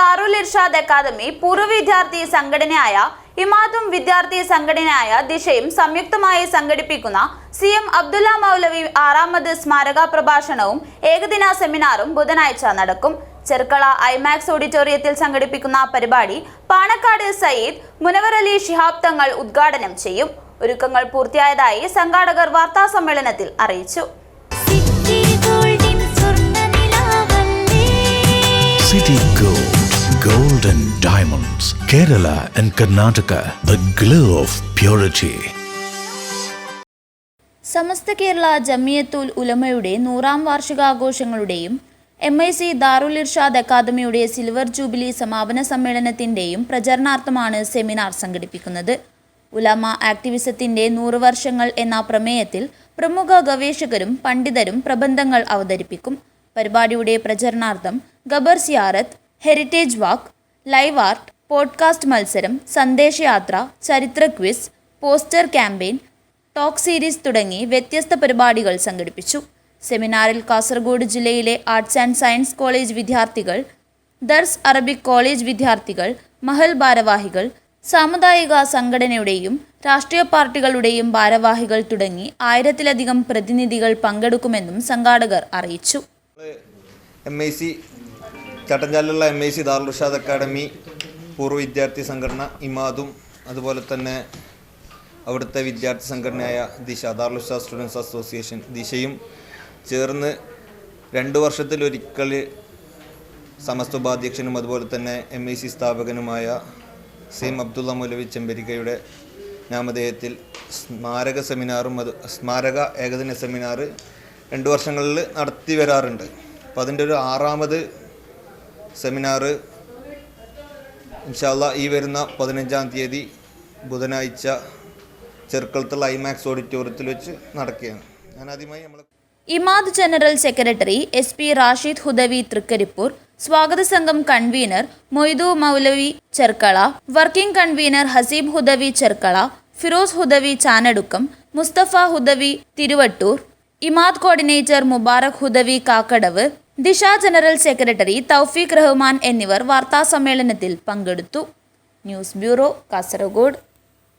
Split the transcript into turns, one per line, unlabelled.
ദാറുൽ Irshad academy പൂർവ വിദ്യാർത്ഥി സംഘടനയായ ഇമാദും വിദ്യാർത്ഥി സംഘടനയായ ദിശയും സംയുക്തമായി സംഘടിപ്പിക്കുന്ന സി എം അബ്ദുല്ല മൗലവി ആറാമത് സ്മാരക പ്രഭാഷണവും ഏകദിന സെമിനാറും ബുധനാഴ്ച നടക്കും. ചെർക്കള ഐമാക്സ് ഓഡിറ്റോറിയത്തിൽ സംഘടിപ്പിക്കുന്ന പരിപാടി പാണക്കാട് സയ്യിദ് മുനവർ അലി ശിഹാബ് തങ്ങൾ ഉദ്ഘാടനം ചെയ്യും. ഒരുക്കങ്ങൾ പൂർത്തിയായതായി സംഘാടകർ വാർത്താ സമ്മേളനത്തിൽ അറിയിച്ചു.
Kerala and Karnataka, the glow of purity.
സമസ്ത കേരള ജമിയത്തുൽ ഉലമയുടെ നൂറാം വാർഷികാഘോഷങ്ങളുടെയും M I C Darul Irshad അക്കാദമിയുടെ സിൽവർ ജൂബിലി സമാപന സമ്മേളനത്തിന്റെയും പ്രചരണാർത്ഥമാണ് സെമിനാർ സംഘടിപ്പിക്കുന്നത് ഉലമ ആക്ടിവിസത്തിന്റെ നൂറ് വർഷങ്ങൾ എന്ന പ്രമേയത്തിൽ പ്രമുഖ ഗവേഷകരും പണ്ഡിതരും പ്രബന്ധങ്ങൾ അവതരിപ്പിക്കും പരിപാടിയുടെ പ്രചരണാർത്ഥം ഗബർ സിയാറത്ത് heritage walk live art podcast മത്സരം സന്ദേശയാത്ര ചരിത്ര quiz poster campaign talk series തുടങ്ങി വ്യത്യസ്ത പരിപാടികൾ സംഘടിപ്പിച്ചു. സെമിനാറിൽ കാസർഗോഡ് ജില്ലയിലെ ആർട്സ് ആൻഡ് സയൻസ് കോളേജ് വിദ്യാർത്ഥികൾ ദർസ് അറബിക് കോളേജ് വിദ്യാർത്ഥികൾ മഹൽ ഭാരവാഹികൾ സാമുദായിക സംഘടനയുടെയും രാഷ്ട്രീയ പാർട്ടികളുടെയും ഭാരവാഹികൾ തുടങ്ങി ആയിരത്തിലധികം പ്രതിനിധികൾ പങ്കെടുക്കുമെന്നും സംഘാടകർ അറിയിച്ചു.
M I C ചട്ടഞ്ചാലുള്ള M I C Darul Irshad academy പൂർവ വിദ്യാർത്ഥി സംഘടന ഇമാദും അതുപോലെ തന്നെ അവിടുത്തെ വിദ്യാർത്ഥി സംഘടനയായ ദിശ ദാർലുഷ സ്റ്റുഡൻസ് അസോസിയേഷൻ ദിശയും ചേർന്ന് രണ്ട് വർഷത്തിലൊരിക്കൽ സമസ്ത ഉപാധ്യക്ഷനും അതുപോലെ തന്നെ എം ഐ സി സ്ഥാപകനുമായ സെയിം അബ്ദുള്ള മൗലവി ചെമ്പരിക്കയുടെ നാമധേയത്തിൽ സ്മാരക സെമിനാറും അത് സ്മാരക ഏകദിന സെമിനാർ രണ്ട് വർഷങ്ങളിൽ നടത്തി വരാറുണ്ട്. അപ്പോൾ അതിന്റെ ഒരു ആറാമത് സെമിനാർ ഇൻഷാല്ല ഈ വരുന്ന പതിനഞ്ചാം തീയതി ബുധനാഴ്ച ചെറുക്കളത്തുള്ള ഐമാക്സ് ഓഡിറ്റോറിയത്തിൽ വെച്ച് നടക്കുകയാണ്. ഞാൻ ആദ്യമായി നമ്മൾ
Imad general secretary S P Rashid Hudawi Thrikaripur സ്വാഗത സംഘം convener Moidu Maulavi Cherkala working convener Haseeb Hudawi Cherkala Firoz Hudawi Chanadukkam Musthafa Hudawi Thiruvattur Imad coordinator Mubarak Hudawi Kakkadavu Disha general secretary Thoufeeq Rahman എന്നിവർ വാർത്താസമ്മേളനത്തിൽ പങ്കെടുത്തു. News bureau Kasaragod.